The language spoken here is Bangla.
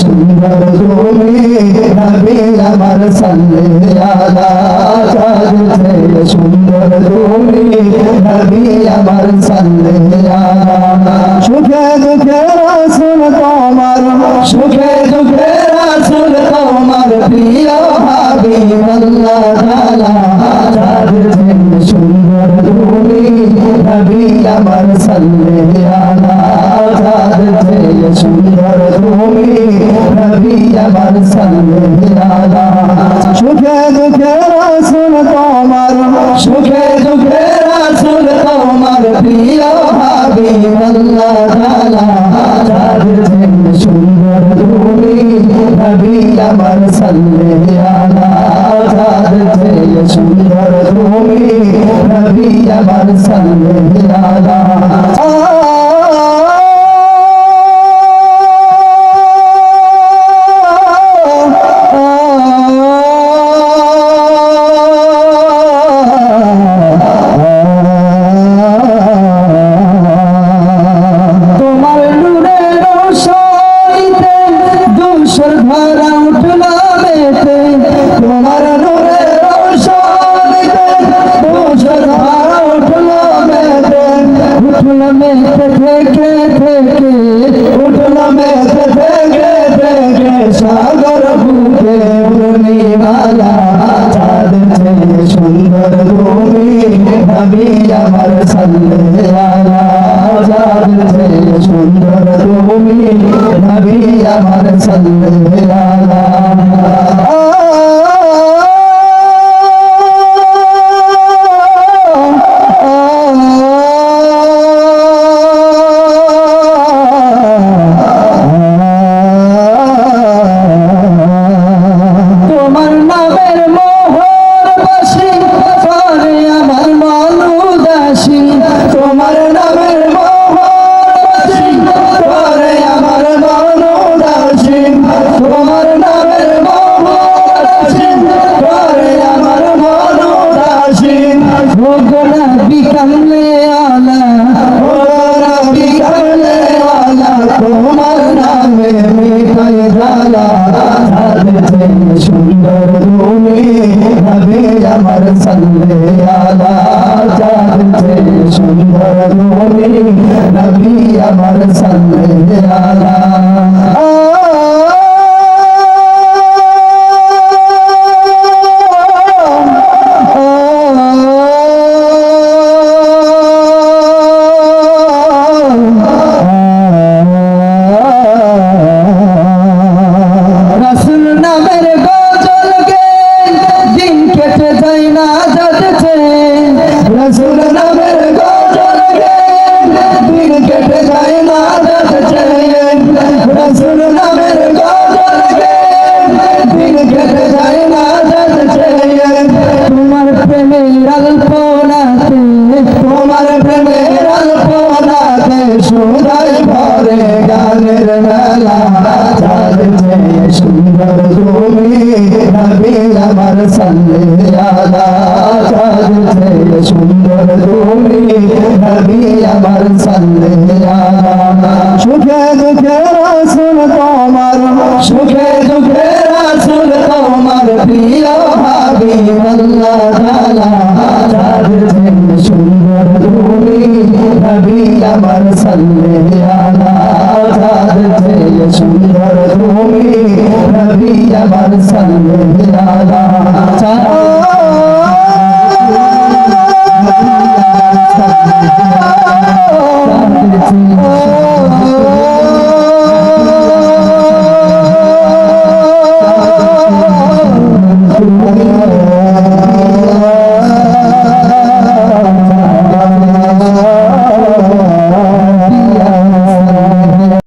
সুন্দর তুমি নবী আমার চাঁদ থেকে সুন্দর তুমি নবী আমার আলা সুখে দুঃখে রাসুল তোমার সুখে দুঃখে রাসুল তোমার প্রিয় হাবিব আল্লাহ তাআলা থেকে সুন্দর তুমি নবী আমার সাল্লে আলা সুন্দর আমার আলা সুখে দুঃখে রাসুল তোমার সুখে দুঃখে রাসুল তোমার প্রিয় হাবিব আল্লাহ তাআলা থেকে সুন্দর তুমি নবী আমার চাঁদ থেকে সুন্দর তুমি নবী আমার সাল্লে উঠল মেতে উঠল মেতে থেকে থেকে উঠল সাগর বুকে সুন্দর তুমি নবী আমার সাল্লে আলা সুন্দর তুমি নবী আমার সাল্লে তোমার নামে মিঠাই ঢালা সুন্দর তুমি নবী আমার সাল্লে আলা চাঁদ থেকে সুন্দর তুমি নবী আমার সাল্লে আলা। কেটে যায় না যাচ্ছে নামের গজল দিন কেটে যায় না তোমার প্রেমের আলপনাতে, তোমার প্রেমের আলপনাতে সুদাই ভরে গানের মেলা সুন্দর তুমি নবী আমার সাল্লে আলা চাঁদ থেকে সুন্দর তুমি নবী আমার সাল্লে আলা সুখে দুঃখে রাসুল তোমার সুখে দুঃখে রাসুল তোমার প্রিয় হাবিব আল্লাহ তাআলা থেকে সুন্দর তুমি নবী আমার সাল্লে আলা চাঁদ সুন্দর তুমি নবী আমার সামনে দাঁড়া